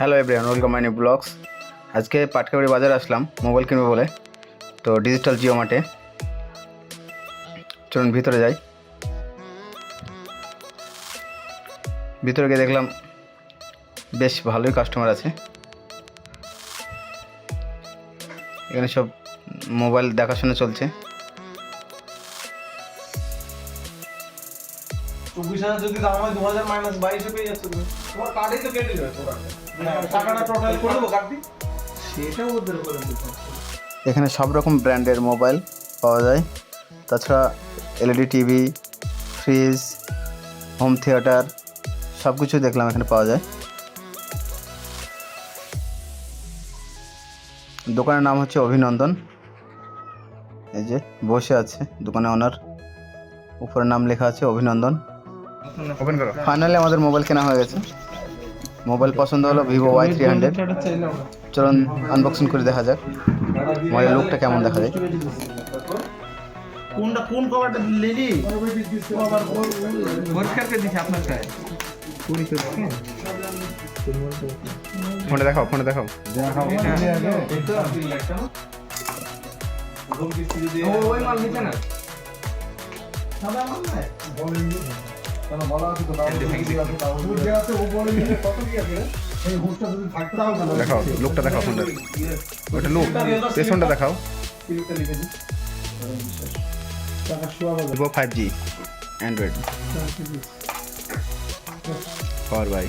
Hello everyone welcome my new blogs আজকে পাটকাবাড়ি বাজারে আসলাম mobile কিনবো বলে। তো ডিজিটাল জিও মার্টে। চলুন ভিতরে যাই। ভিতরে গিয়ে দেখলাম, বেশ ভালোই কাস্টমার আছে। এখানে সব মোবাইল দেখাশোনা চলছে। চব্বিশ হাজার যদি দাম হয় দু হাজার মাইনাস বাইশে পেয়ে যাচ্ছে তুমি তোমার কার্ডেই তো কেটে যাবে টাকাটা টোটাল করে দেবো কার্ডটি সেটা ওদের করে দিতে এখানে সব রকম ব্র্যান্ডের মোবাইল পাওয়া যায়। তাছাড়া LED TV fridge home theatre সব কিছু দেখলাম এখানে পাওয়া যায়। দোকানের নাম হচ্ছে অভিনন্দন। এই যে বসে আছে দোকানে ওনার উপরে নাম লেখা আছে অভিনন্দন। ওপেন করো। ফাইনালি আমাদের মোবাইল কেনা হয়ে গেছে। মোবাইল পছন্দ হলো ভিভো ওয়াই থ্রি হান্ড্রেড চলুন আনবক্সিং করে দেখা যাক। মোবাইলের লুকটা কেমন দেখা যায়। কোনটা কোন কভারটা দিছি আপনার চাই ফোনে দেখাও ফোনে দেখাও। ওই মাল নিচে না? সাদা মাল দেখাও লুকটা দেখাও ফোনটা। ওটা লুক পেছনটা দেখাও। Vivo five G Android power by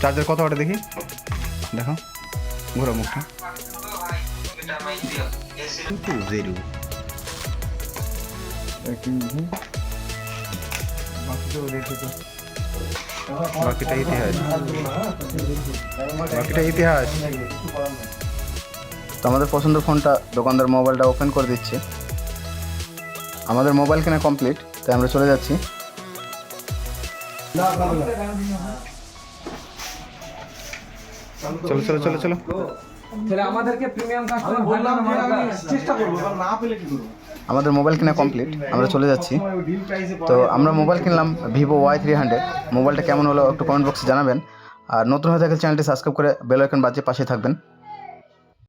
charger কত ওটা দেখি? দেখো ঘোরো মুখটা। জিরো বাকিটা ইতিহাস। বাকিটা ইতিহাস। তো আমাদের পছন্দের ফোনটা দোকানদার মোবাইলটা ওপেন করে দিচ্ছে। আমাদের মোবাইল কেনা কমপ্লিট তাই আমরা চলে যাচ্ছি। চলো চলো চলো চলো। তাহলে আমাদেরকে প্রিমিয়াম কাস্টমার বললাম যে আমি চেষ্টা করব না পেলে কি করব? আমাদের মোবাইল কেনা কমপ্লিট আমরা চলে যাচ্ছি। তো আমরা মোবাইল কিনলাম ভিভো ওয়াই থ্রি হান্ড্রেড মোবাইলটা কেমন হলো একটু কমেন্ট বক্সে জানাবেন। আর নতুন হয়ে থাকলে চ্যানেলটি সাবস্ক্রাইব করে বেল আইকন বাজিয়ে পাশে থাকবেন।